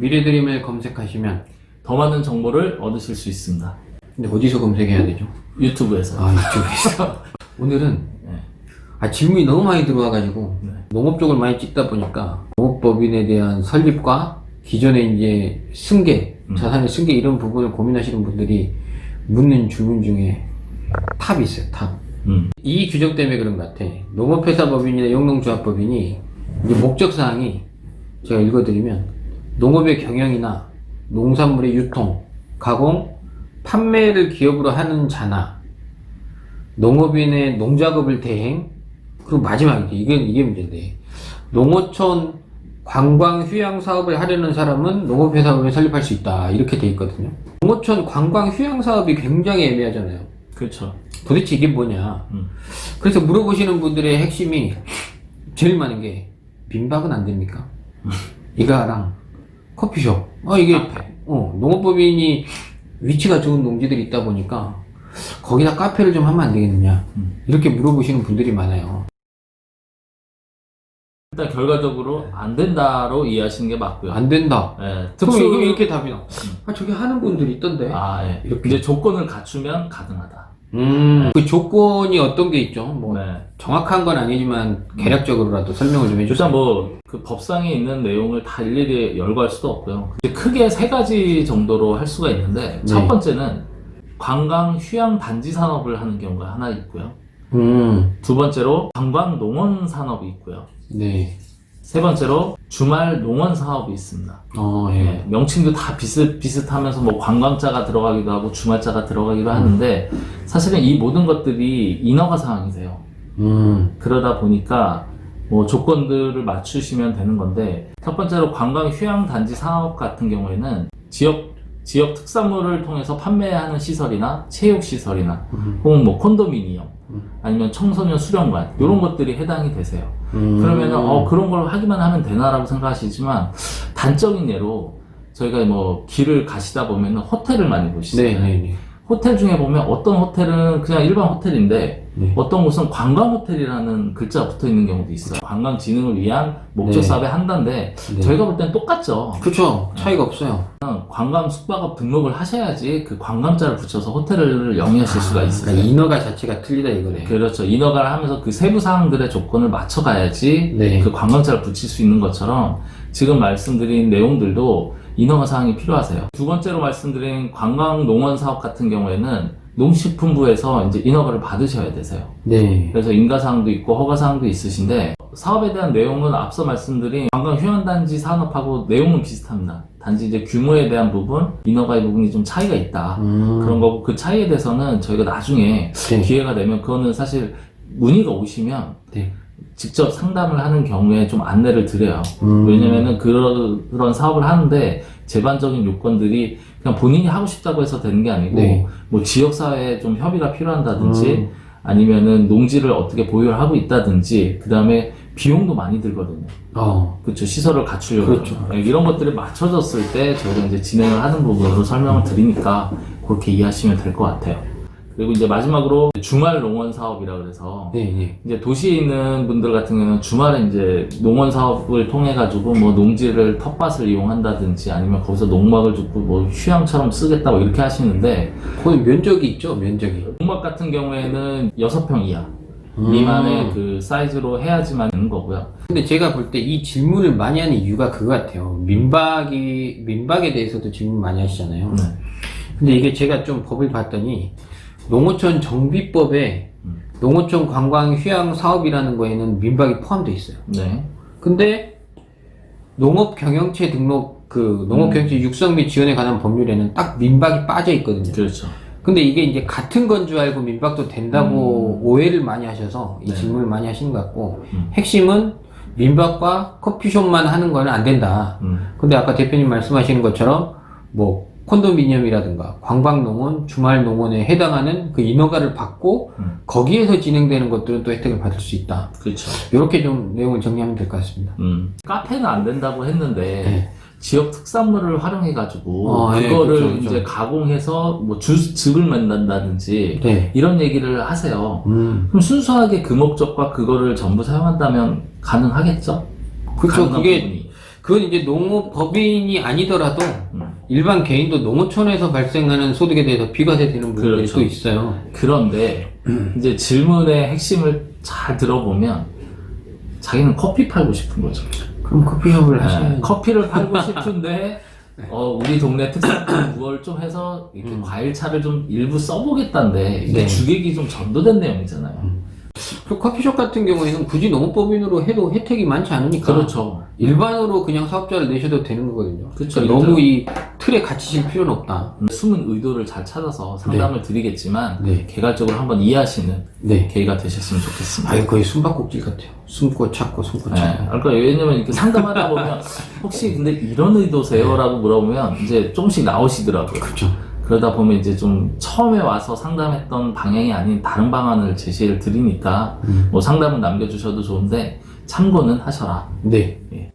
미래드림을 검색하시면 더 많은 정보를 얻으실 수 있습니다. 근데 어디서 검색해야 되죠? 유튜브에서. 아 이쪽에서 오늘은 네. 아, 질문이 너무 많이 들어와가지고 네. 농업 쪽을 많이 찍다 보니까 농업법인에 대한 설립과 기존의 이제 승계, 음. 자산의 승계 이런 부분을 고민하시는 분들이 묻는 질문 중에 탑이 있어요, 탑. 음. 이 규정 때문에 그런 것 같아. 농업회사법인이나 영농조합법인이 목적사항이 제가 읽어드리면 농업의 경영이나 농산물의 유통, 가공, 판매를 기업으로 하는 자나 농업인의 농작업을 대행 그리고 마지막이지 이게 이게 문제인데 농어촌 관광 휴양 사업을 하려는 사람은 농업회사법에 설립할 수 있다 이렇게 돼 있거든요. 농어촌 관광 휴양 사업이 굉장히 애매하잖아요. 그렇죠. 도대체 이게 뭐냐? 음. 그래서 물어보시는 분들의 핵심이 제일 많은 게 민박은 안 됩니까? 이가랑 커피숍. 아 이게 어, 농업법인이 위치가 좋은 농지들이 있다 보니까 거기다 카페를 좀 하면 안 되겠느냐? 음. 이렇게 물어보시는 분들이 많아요. 일단 결과적으로 안 된다로 이해하시는 게 맞고요. 안 된다. 예, 그럼 특수 이게 이렇게 답이 나. 아 저기 하는 분들이 있던데. 아, 예. 이렇게. 이제 조건을 갖추면 가능하다. 음, 그 조건이 어떤 게 있죠? 뭐 네. 정확한 건 아니지만 개략적으로라도 설명을 좀 해주세요. 일단 뭐 그 법상에 있는 내용을 다 일일이 열거할 수도 없고요. 이제 크게 세 가지 정도로 할 수가 있는데 첫 네. 번째는 관광 휴양 단지 산업을 하는 경우가 하나 있고요. 음, 두 번째로 관광 농원 산업이 있고요. 네. 세 번째로 주말 농원 사업이 있습니다. 어, 예. 예, 명칭도 다 비슷 비슷하면서 뭐 관광자가 들어가기도 하고 주말자가 들어가기도 하는데 사실은 이 모든 것들이 인허가 사항이세요. 음, 그러다 보니까 뭐 조건들을 맞추시면 되는 건데 첫 번째로 관광 휴양 단지 산업 같은 경우에는 지역 지역 특산물을 통해서 판매하는 시설이나 체육 시설이나 음, 혹은 뭐 콘도미니엄 음. 아니면 청소년 수련관 이런 것들이 해당이 되세요. 음. 그러면은 어 그런 걸 하기만 하면 되나라고 생각하시지만 단적인 예로 저희가 뭐 길을 가시다 보면은 호텔을 많이 보시잖아요. 네, 네, 네. 호텔 중에 보면 어떤 호텔은 그냥 일반 호텔인데 네. 어떤 곳은 관광 호텔이라는 글자 가 붙어 있는 경우도 있어요. 관광 진흥을 위한 목적 네. 사업에 한다는데 네. 저희가 볼땐 똑같죠. 그쵸. 차이가 없어요. 관광 숙박업 등록을 하셔야지 그 관광자를 붙여서 호텔을 영위하실 수가 있어요. 그러니까 인어가 자체가 틀리다 이거네. 그렇죠. 인허가를 하면서 그 세부 사항들의 조건을 맞춰가야지 네. 그 관광자를 붙일 수 있는 것처럼 지금 말씀드린 내용들도 인허가 사항이 필요하세요. 두 번째로 말씀드린 관광 농원 사업 같은 경우에는 농식품부에서 이제 인허가를 받으셔야 되세요. 네. 그래서 인가사항도 있고 허가사항도 있으신데 사업에 대한 내용은 앞서 말씀드린 관광 휴양단지 산업하고 내용은 비슷합니다. 단지 이제 규모에 대한 부분, 인허가의 부분이 좀 차이가 있다. 음. 그런 거고 그 차이에 대해서는 저희가 나중에 네. 기회가 되면 그거는 사실 문의가 오시면 네. 직접 상담을 하는 경우에 좀 안내를 드려요. 음. 왜냐면은 그런, 그런 사업을 하는데 제반적인 요건들이 그냥 본인이 하고 싶다고 해서 되는 게 아니고 네. 뭐 지역사회에 좀 협의가 필요한다든지 음. 아니면은 농지를 어떻게 보유를 하고 있다든지 그 다음에 비용도 많이 들거든요. 어. 그렇죠. 시설을 갖추려고. 그렇죠. 네, 이런 것들이 맞춰졌을 때 저희가 이제 진행을 하는 부분으로 설명을 드리니까 그렇게 이해하시면 될 것 같아요. 그리고 이제 마지막으로 주말 농원 사업이라 그래서 네, 네. 이제 도시에 있는 분들 같은 경우는 주말에 이제 농원 사업을 통해 가지고 뭐 농지를 텃밭을 이용한다든지 아니면 거기서 농막을 짓고 뭐 휴양처럼 쓰겠다고 이렇게 하시는데 거기 면적이 있죠, 면적이. 농막 같은 경우에는 6평 이하 음. 미만의 그 사이즈로 해야지만 되는 거고요. 근데 제가 볼 때 이 질문을 많이 하는 이유가 그거 같아요. 민박이, 민박에 대해서도 질문 많이 하시잖아요. 네. 근데 이게 제가 좀 법을 봤더니 농어촌 정비법에 음. 농어촌 관광 휴양 사업이라는 거에는 민박이 포함되어 있어요. 네. 근데 농업 경영체 등록 그 농업 음. 경영체 육성 및 지원에 관한 법률에는 딱 민박이 빠져 있거든요. 그렇죠. 근데 이게 이제 같은 건 줄 알고 민박도 된다고 오해를 많이 하셔서 이 음. 네. 질문을 많이 하시는 것 같고 음. 핵심은 민박과 커피숍만 하는 거는 안 된다. 음. 근데 아까 대표님 말씀하시는 것처럼 뭐 콘도미니엄이라든가 관광농원, 주말농원에 해당하는 그 인허가를 받고 음. 거기에서 진행되는 것들은 또 혜택을 받을 수 있다. 그렇죠. 이렇게 좀 내용을 정리하면 될 것 같습니다. 음. 카페는 안 된다고 했는데 네. 지역 특산물을 활용해 가지고 어, 예, 그거를 그쵸, 그쵸. 이제 가공해서 뭐 주, 즙을 만든다든지 네. 이런 얘기를 하세요. 음. 그럼 순수하게 그 목적과 그거를 전부 사용한다면 가능하겠죠? 그렇죠. 그게 부분이. 그건 이제 농업법인이 아니더라도 음. 일반 개인도 농어촌에서 발생하는 소득에 대해서 비과세 되는 부분들이 그렇죠. 또 있어요. 그런데 음. 이제 질문의 핵심을 잘 들어보면 자기는 커피 팔고 싶은 거죠. 그럼 커피숍을 네, 하셔야죠. 커피를 팔고 싶은데 어, 우리 동네 특산품 무얼 좀 해서 이렇게 음. 과일차를 좀 일부 써보겠다는데 이게 네. 주객이 좀 전도된 내용이잖아요. 그 커피숍 같은 경우에는 굳이 농업법인으로 해도 혜택이 많지 않으니까 그렇죠. 일반으로 그냥 사업자를 내셔도 되는 거거든요. 그쵸, 그러니까 너무 그렇죠. 이 틀에 갇히실 필요는 없다. 음, 숨은 의도를 잘 찾아서 상담을 드리겠지만 네. 개괄적으로 한번 이해하시는 네. 계기가 되셨으면 좋겠습니다. 아유 거의 숨바꼭질 같아요. 숨고 찾고 숨고 네, 찾고. 그러니까 왜냐면 이렇게 상담하다 보면 혹시 근데 이런 의도세요라고 물어보면 이제 조금씩 나오시더라고요. 그렇죠. 그러다 보면 이제 좀 처음에 와서 상담했던 방향이 아닌 다른 방안을 제시를 드리니까 음. 뭐 상담은 남겨주셔도 좋은데 참고는 하셔라. 네. 예.